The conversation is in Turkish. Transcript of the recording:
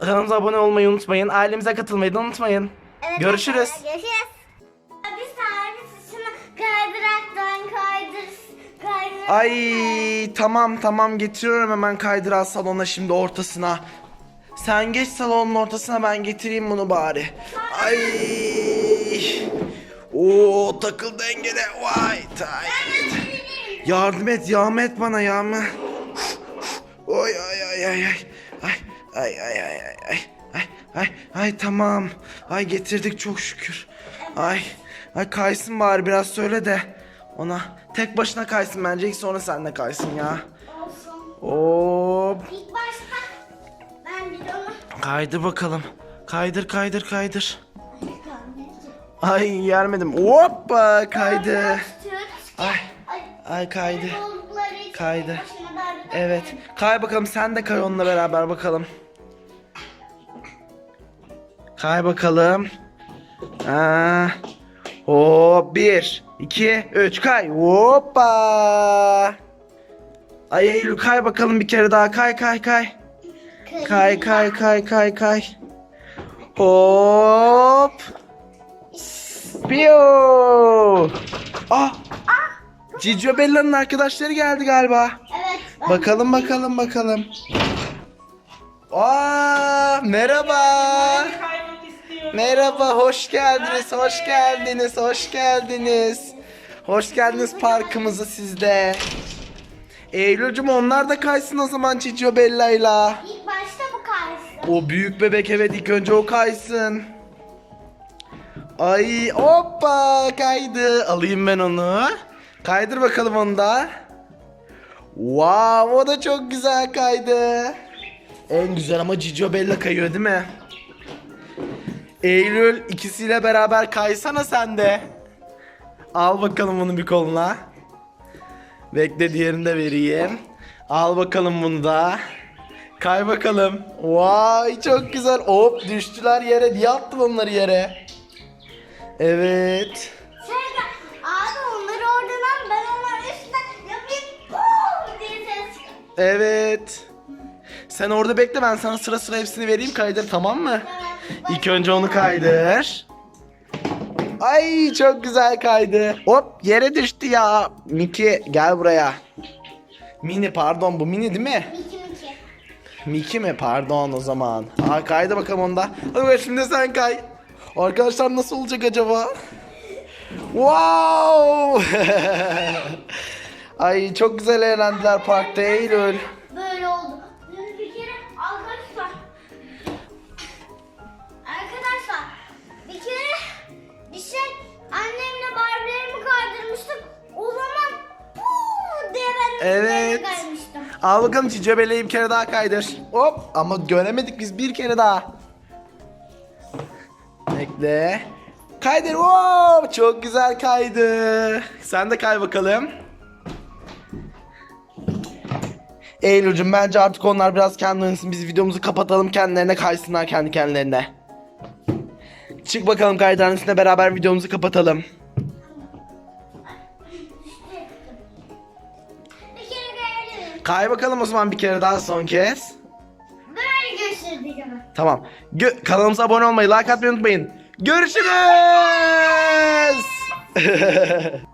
Kanalımıza abone olmayı unutmayın. Ailemize katılmayı da unutmayın. Evet, Görüşürüz. arkadaşlar, Görüşürüz. Abi servis şunu kaydıraktan kaydır. Kaydır. Ay tamam tamam getiriyorum hemen kaydırağı salona şimdi ortasına. Sen geç salonun ortasına ben getireyim bunu bari. Ay. Oo takıl dengede. Vay tight. Yardım et yardım et bana yardım. Oy ay ay ay ay. Ay ay ay ay ay ay. Ay ay tamam. Ay getirdik çok şükür. Ay ay kaysın bari biraz söyle de ona tek başına kaysın bence ilk sonra sen de kaysın ya. Olsun. Hop. İlk başta ben bir onu Kaydır bakalım. Kaydır kaydır kaydır. Ay yermedim. Hoppa kaydı. Ay Ay, ay kaydı. Kaydı. Evet. Kay bakalım sen de kay onunla beraber bakalım. Kay bakalım. Aa. Hop bir, iki, üç kay. Hoppa. Ay Eylül kay bakalım bir kere daha kay kay kay. Kay kay kay kay kay. Hop. Piyo. Ah. Cicio Bella'nın arkadaşları geldi galiba. Bakalım bakalım bakalım. Aa, merhaba. Merhaba, hoş geldiniz, hoş geldiniz, hoş geldiniz. Hoş geldiniz parkımıza sizde. Eylül'cüm onlar da kaysın o zaman Cicio Bella'yla. İlk başta bu kaysın. O büyük bebek evet ilk önce o kaysın. Ay hoppa kaydı. Alayım ben onu. Kaydır bakalım onu da. Wow o da çok güzel kaydı. En güzel ama Cicio Bella kayıyor değil mi? Eylül ikisiyle beraber kaysana sen de. Al bakalım bunu bir koluna. Bekle diğerini de vereyim. Al bakalım bunu da. Kay bakalım. Vay çok güzel. Hop düştüler yere. Niye attın onları yere? Evet. Evet. Sen orada bekle ben sana sıra sıra hepsini vereyim kaydır tamam mı? İlk önce onu kaydır. Ay çok güzel kaydı. Hop yere düştü ya. Miki gel buraya. Mini pardon bu mini değil mi? Miki miki. Miki mi? Pardon o zaman. Aa kaydı bakalım onda. Hadi şimdi sen kay. Arkadaşlar nasıl olacak acaba? Wow! Ay çok güzel eğlendiler parkta Eylül. Böyle oldu. Bir kere arkadaşlar. Arkadaşlar bir kere bir şey annemle Barbie'lerimi kaydırmıştık. O zaman puu diye ben Evet. kaymıştım. Al bakalım Bella'yı bir kere daha kaydır. Hop ama göremedik biz bir kere daha. Bekle. Kaydır. Wow, çok güzel kaydı. Sen de kay bakalım. Eylül'cüm bence artık onlar biraz kendi oynasın. Biz videomuzu kapatalım kendilerine kaysınlar kendi kendilerine. Çık bakalım kaydıranın üstüne beraber videomuzu kapatalım. Kay bakalım o zaman bir kere daha son kez. Böyle gösterdik ama. Tamam. Gö- kanalımıza abone olmayı, like atmayı unutmayın. Görüşürüz.